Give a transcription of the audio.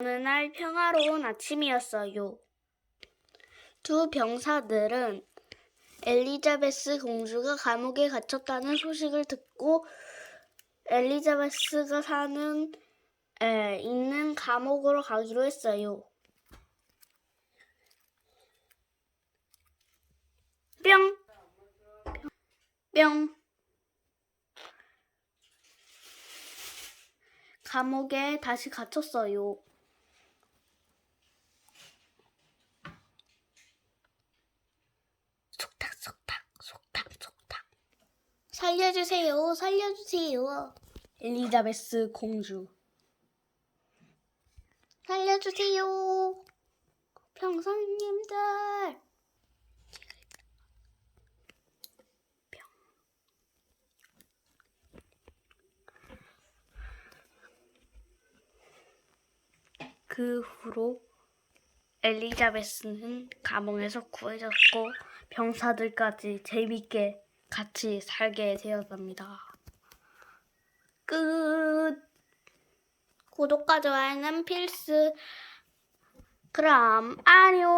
어느 날 평화로운 아침이었어요. 두 병사들은 엘리자베스 공주가 감옥에 갇혔다는 소식을 듣고 엘리자베스가 사는 에, 있는 감옥으로 가기로 했어요. 뿅! 뿅! 감옥에 다시 갇혔어요. 살려주세요 살려주세요. 엘리자베스 공주. 살려주세요 평선님들. 그 후로 엘리자베스는 감옥에서 구해졌고 병사들까지 재밌게 같이 살게 되었답니다. 끝. 구독과 좋아요는 필수. 그럼 안녕.